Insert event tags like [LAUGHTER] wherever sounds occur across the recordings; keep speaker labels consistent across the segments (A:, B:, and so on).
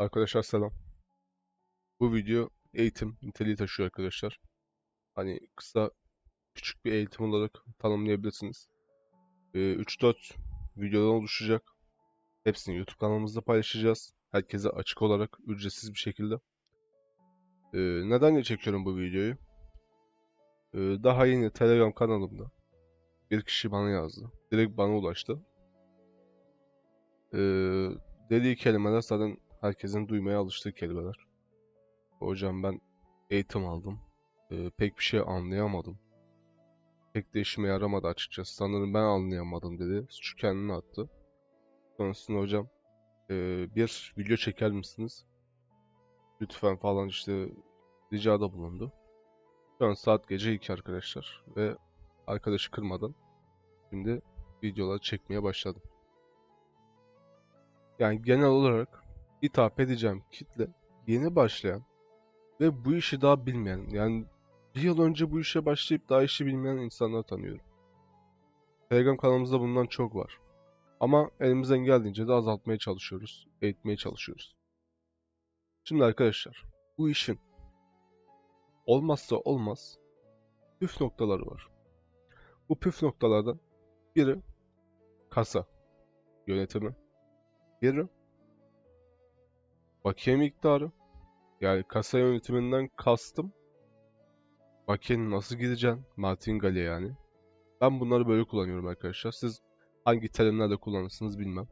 A: Arkadaşlar selam. Bu video eğitim niteliği taşıyor arkadaşlar. Hani kısa küçük bir eğitim olarak tanımlayabilirsiniz. Ee, 3-4 videodan oluşacak. Hepsini YouTube kanalımızda paylaşacağız. Herkese açık olarak ücretsiz bir şekilde. Ee, neden çekiyorum bu videoyu? Ee, daha yeni Telegram kanalımda bir kişi bana yazdı. Direkt bana ulaştı. Ee, dediği kelimeler zaten herkesin duymaya alıştığı kelimeler. Hocam ben eğitim aldım. Ee, pek bir şey anlayamadım. Pek de işime yaramadı açıkçası. Sanırım ben anlayamadım dedi. Suçu kendine attı. Sonrasında hocam e, bir video çeker misiniz? Lütfen falan işte ricada bulundu. Şu an saat gece 2 arkadaşlar ve arkadaşı kırmadan şimdi videoları çekmeye başladım. Yani genel olarak hitap edeceğim kitle yeni başlayan ve bu işi daha bilmeyen yani bir yıl önce bu işe başlayıp daha işi bilmeyen insanlar tanıyorum. Telegram kanalımızda bundan çok var. Ama elimizden geldiğince de azaltmaya çalışıyoruz, eğitmeye çalışıyoruz. Şimdi arkadaşlar, bu işin olmazsa olmaz püf noktaları var. Bu püf noktalardan biri kasa yönetimi, biri bakiye miktarı, yani kasa yönetiminden kastım bakiyenin nasıl gideceksin, martingale yani. Ben bunları böyle kullanıyorum arkadaşlar. Siz hangi terimlerle kullanırsınız bilmem.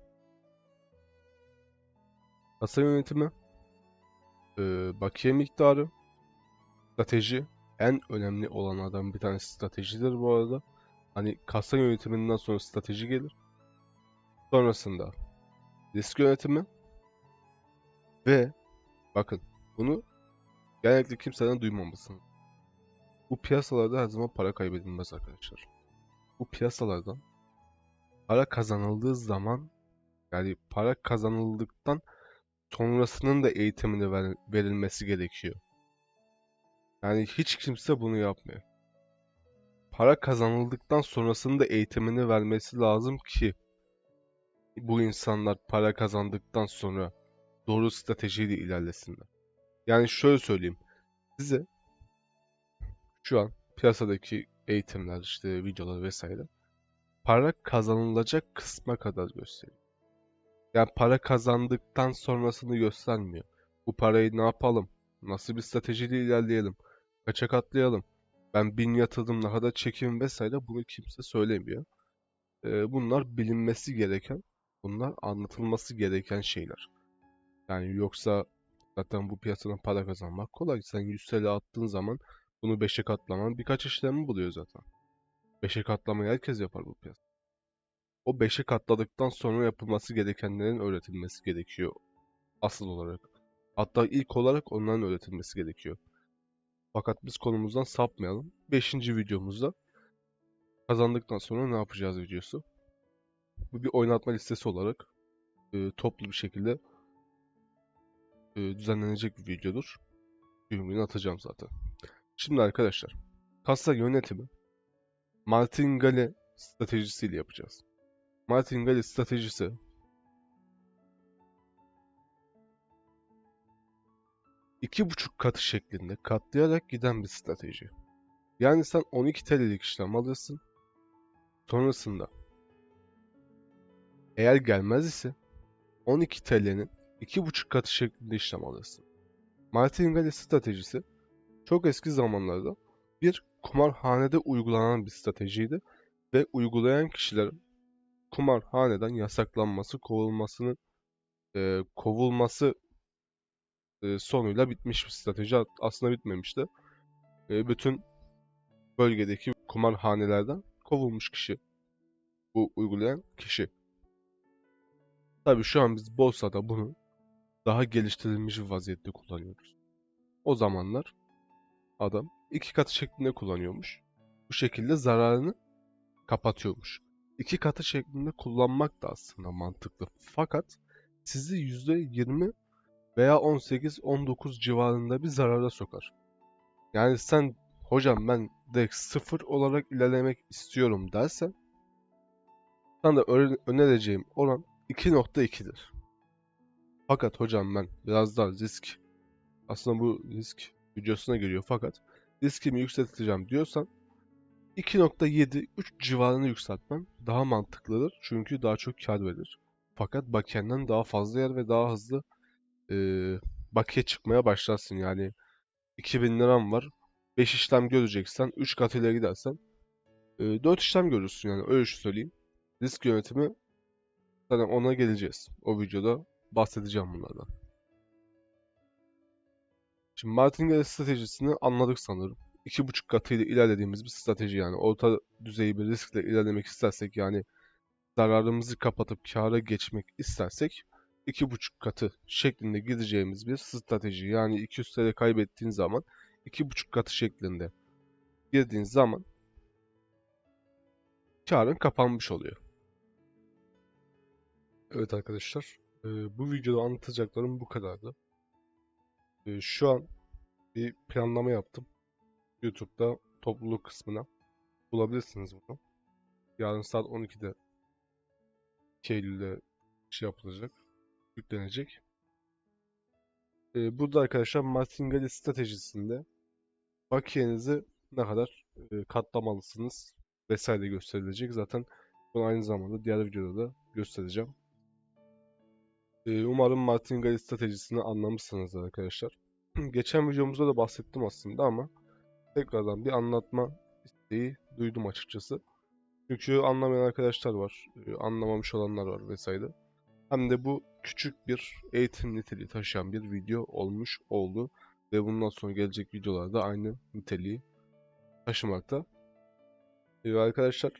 A: Kasa yönetimi, e, bakiye miktarı, strateji en önemli olanlardan bir tanesi stratejidir bu arada. Hani kasa yönetiminden sonra strateji gelir. Sonrasında risk yönetimi ve bakın bunu genellikle kimseden duymamışsınız. Bu piyasalarda her zaman para kaybedilmez arkadaşlar. Bu piyasalardan para kazanıldığı zaman yani para kazanıldıktan sonrasının da eğitimini ver, verilmesi gerekiyor. Yani hiç kimse bunu yapmıyor. Para kazanıldıktan sonrasının da eğitimini vermesi lazım ki bu insanlar para kazandıktan sonra doğru stratejiyle ilerlesinler. Yani şöyle söyleyeyim. Size şu an piyasadaki eğitimler, işte videolar vesaire para kazanılacak kısma kadar gösteriyor. Yani para kazandıktan sonrasını göstermiyor. Bu parayı ne yapalım? Nasıl bir stratejiyle ilerleyelim? Kaça katlayalım? Ben bin yatırdım daha da çekeyim vesaire bunu kimse söylemiyor. Ee, bunlar bilinmesi gereken, bunlar anlatılması gereken şeyler. Yani yoksa zaten bu piyasadan para kazanmak kolay. Sen 100 TL attığın zaman bunu 5'e katlaman birkaç işlemi buluyor zaten. 5'e katlamayı herkes yapar bu piyasa. O 5'e katladıktan sonra yapılması gerekenlerin öğretilmesi gerekiyor asıl olarak. Hatta ilk olarak onların öğretilmesi gerekiyor. Fakat biz konumuzdan sapmayalım. 5. videomuzda kazandıktan sonra ne yapacağız videosu. Bu bir oynatma listesi olarak e, toplu bir şekilde e, düzenlenecek bir videodur. Gün atacağım zaten. Şimdi arkadaşlar, kasa yönetimi Martingale stratejisiyle yapacağız. Martingale stratejisi iki buçuk katı şeklinde katlayarak giden bir strateji. Yani sen 12 TL'lik işlem alırsın. Sonrasında eğer gelmez ise 12 TL'nin 2,5 katı şeklinde işlem alırsın. Martingale stratejisi çok eski zamanlarda bir kumarhanede uygulanan bir stratejiydi ve uygulayan kişilerin kumarhaneden yasaklanması, kovulmasının e, kovulması e, sonuyla bitmiş bir strateji. Aslında bitmemişti. E, bütün bölgedeki kumarhanelerden kovulmuş kişi. Bu uygulayan kişi. Tabi şu an biz borsada bunu daha geliştirilmiş bir vaziyette kullanıyoruz. O zamanlar adam iki katı şeklinde kullanıyormuş. Bu şekilde zararını kapatıyormuş. İki katı şeklinde kullanmak da aslında mantıklı. Fakat sizi %20 veya 18-19 civarında bir zarara sokar. Yani sen hocam ben direkt sıfır olarak ilerlemek istiyorum dersen sana da önereceğim oran 2.2'dir. Fakat hocam ben biraz daha risk aslında bu risk videosuna giriyor fakat riskimi yükselteceğim diyorsan 2.7 3 civarını yükseltmen daha mantıklıdır. Çünkü daha çok kar verir. Fakat bakiyenden daha fazla yer ve daha hızlı eee bakiye çıkmaya başlarsın. Yani 2000 liram var. 5 işlem göreceksen 3 katıyla gidersen eee 4 işlem görürsün yani öyle söyleyeyim. Risk yönetimi zaten ona geleceğiz. O videoda bahsedeceğim bunlardan. Şimdi martingale stratejisini anladık sanırım. 2.5 katıyla ilerlediğimiz bir strateji yani. Orta düzey bir riskle ilerlemek istersek yani zararımızı kapatıp kâra geçmek istersek 2.5 katı şeklinde gideceğimiz bir strateji. Yani 200 TL kaybettiğin zaman 2.5 katı şeklinde girdiğin zaman karın kapanmış oluyor. Evet arkadaşlar, e, bu videoda anlatacaklarım bu kadardı. E, Şu an bir planlama yaptım. YouTube'da topluluk kısmına bulabilirsiniz bunu. Yarın saat 12'de 2 Eylül'de şey yapılacak, yüklenecek. E, burada arkadaşlar martingale stratejisinde bakiyenizi ne kadar e, katlamalısınız vesaire gösterilecek. Zaten bunu aynı zamanda diğer videoda da göstereceğim. E, umarım martingale stratejisini anlamışsınızdır arkadaşlar. [CLEARS THROAT] Geçen videomuzda da bahsettim aslında ama tekrardan bir anlatma isteği duydum açıkçası. Çünkü anlamayan arkadaşlar var, e, anlamamış olanlar var vesaire. Hem de bu küçük bir eğitim niteliği taşıyan bir video olmuş oldu. Ve bundan sonra gelecek videolarda aynı niteliği taşımakta. E, arkadaşlar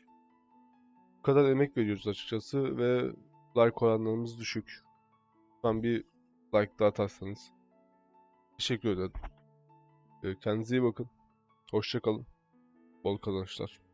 A: bu kadar emek veriyoruz açıkçası ve like oranlarımız düşük. Lütfen bir like daha atarsanız teşekkür ederim. E, kendinize iyi bakın. Hoşça kalın. Bol kazançlar.